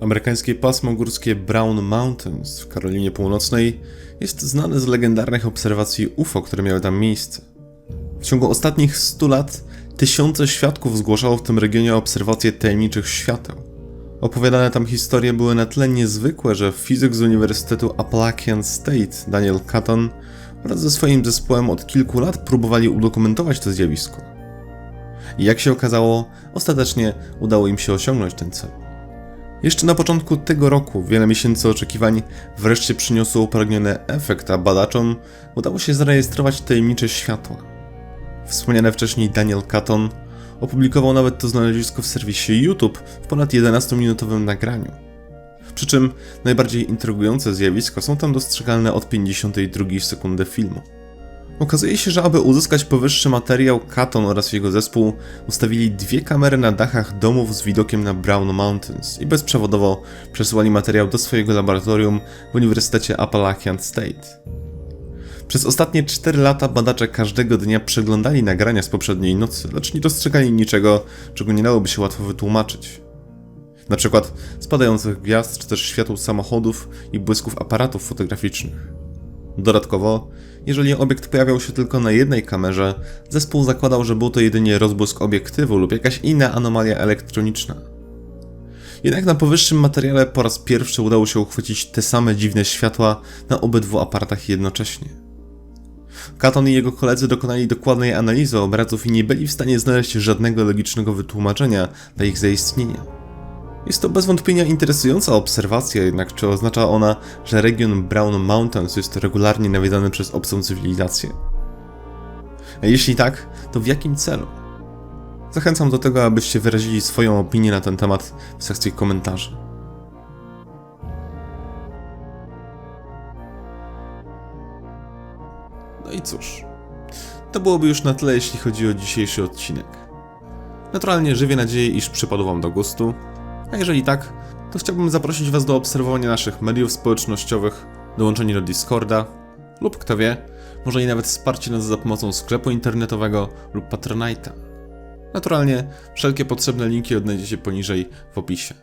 Amerykańskie pasmo górskie Brown Mountains w Karolinie Północnej jest znane z legendarnych obserwacji UFO, które miały tam miejsce. W ciągu ostatnich 100 lat tysiące świadków zgłaszało w tym regionie obserwacje tajemniczych świateł. Opowiadane tam historie były na tyle niezwykłe, że fizyk z Uniwersytetu Appalachian State Daniel Catton wraz ze swoim zespołem od kilku lat próbowali udokumentować to zjawisko. I jak się okazało, ostatecznie udało im się osiągnąć ten cel. Jeszcze na początku tego roku wiele miesięcy oczekiwań wreszcie przyniosło upragniony efekt, a badaczom udało się zarejestrować tajemnicze światła. Wspomniany wcześniej Daniel Catton opublikował nawet to znalezisko w serwisie YouTube w ponad 11-minutowym nagraniu. Przy czym najbardziej intrygujące zjawiska są tam dostrzegalne od 52 sekundy filmu. Okazuje się, że aby uzyskać powyższy materiał, Katon oraz jego zespół ustawili dwie kamery na dachach domów z widokiem na Brown Mountains i bezprzewodowo przesyłali materiał do swojego laboratorium w Uniwersytecie Appalachian State. Przez ostatnie 4 lata badacze każdego dnia przeglądali nagrania z poprzedniej nocy, lecz nie dostrzegali niczego, czego nie dałoby się łatwo wytłumaczyć. Na przykład spadających gwiazd, czy też światł samochodów i błysków aparatów fotograficznych. Dodatkowo, jeżeli obiekt pojawiał się tylko na jednej kamerze, zespół zakładał, że był to jedynie rozbłysk obiektywu lub jakaś inna anomalia elektroniczna. Jednak na powyższym materiale po raz pierwszy udało się uchwycić te same dziwne światła na obydwu aparatach jednocześnie. Katon i jego koledzy dokonali dokładnej analizy obrazów i nie byli w stanie znaleźć żadnego logicznego wytłumaczenia dla ich zaistnienia. Jest to bez wątpienia interesująca obserwacja, jednak czy oznacza ona, że region Brown Mountains jest regularnie nawiedzany przez obcą cywilizację? A jeśli tak, to w jakim celu? Zachęcam do tego, abyście wyrazili swoją opinię na ten temat w sekcji komentarzy. No i cóż, to byłoby już na tyle, jeśli chodzi o dzisiejszy odcinek. Naturalnie żywię nadzieję, iż przypadł Wam do gustu, a jeżeli tak, to chciałbym zaprosić Was do obserwowania naszych mediów społecznościowych, dołączenia do Discorda lub kto wie, może i nawet wsparcie nas za pomocą sklepu internetowego lub Patronite'a. Naturalnie wszelkie potrzebne linki odnajdziecie poniżej w opisie.